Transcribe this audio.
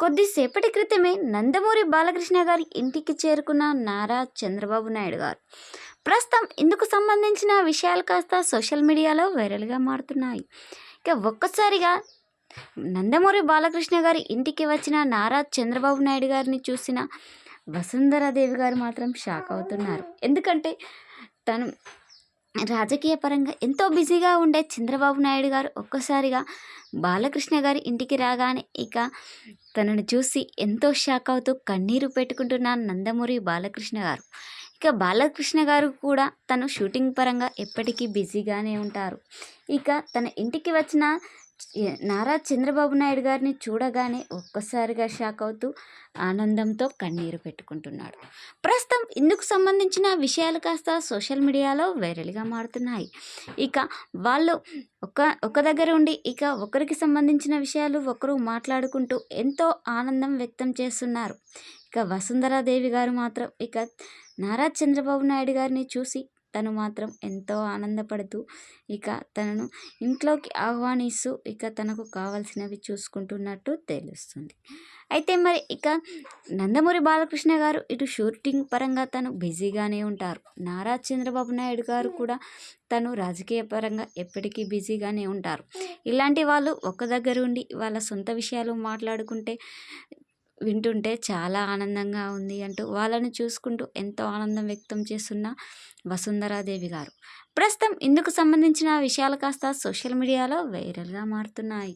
కొద్దిసేపటి క్రితమే నందమూరి బాలకృష్ణ గారి ఇంటికి చేరుకున్న నారా చంద్రబాబు నాయుడు గారు. ప్రస్తుతం ఇందుకు సంబంధించిన విషయాలు కాస్త సోషల్ మీడియాలో వైరల్గా మారుతున్నాయి. ఇక ఒక్కసారిగా నందమూరి బాలకృష్ణ గారి ఇంటికి వచ్చిన నారా చంద్రబాబు నాయుడు గారిని చూసిన వసుంధరాదేవి గారు మాత్రం షాక్ అవుతున్నారు. ఎందుకంటే తను రాజకీయ పరంగా ఎంతో బిజీగా ఉండే చంద్రబాబు నాయుడు గారు ఒక్కసారిగా బాలకృష్ణ గారి ఇంటికి రాగానే ఇక తనను చూసి ఎంతో షాక్ అవుతూ కన్నీరు పెట్టుకుంటున్న నందమూరి బాలకృష్ణ గారు. ఇక బాలకృష్ణ గారు కూడా తను షూటింగ్ పరంగా ఎప్పటికీ బిజీగానే ఉంటారు. ఇక తన ఇంటికి వచ్చిన నారా చంద్రబాబు నాయుడు గారిని చూడగానే ఒక్కసారిగా షాక్ అవుతూ ఆనందంతో కన్నీరు పెట్టుకుంటున్నాడు. ప్రస్తుతం ఇందుకు సంబంధించిన విషయాలు కాస్త సోషల్ మీడియాలో వైరల్గా మారుతున్నాయి. ఇక వాళ్ళు ఒక ఒక దగ్గర ఉండి ఇక ఒకరికి సంబంధించిన విషయాలు ఒకరు మాట్లాడుకుంటూ ఎంతో ఆనందం వ్యక్తం చేస్తున్నారు. ఇక వసుంధరాదేవి గారు మాత్రం ఇక నారా చంద్రబాబు నాయుడు గారిని చూసి తను మాత్రం ఎంతో ఆనందపడుతూ ఇక తనను ఇంట్లోకి ఆహ్వానిస్తూ ఇక తనకు కావాల్సినవి చూసుకుంటున్నట్టు తెలుస్తుంది. అయితే మరి ఇక నందమూరి బాలకృష్ణ గారు ఇటు షూటింగ్ పరంగా తను బిజీగానే ఉంటారు. నారా చంద్రబాబు నాయుడు గారు కూడా తను రాజకీయ పరంగా ఎప్పటికీ బిజీగానే ఉంటారు. ఇలాంటి వాళ్ళు ఒక దగ్గర ఉండి వాళ్ళ సొంత విషయాలు మాట్లాడుకుంటే వింటుంటే చాలా ఆనందంగా ఉంది అంటూ వాళ్ళని చూసుకుంటూ ఎంతో ఆనందం వ్యక్తం చేస్తున్న వసుంధరాదేవి గారు. ప్రస్తుతం ఇందుకు సంబంధించిన విషయాలు కాస్త సోషల్ మీడియాలో వైరల్గా మారుతున్నాయి.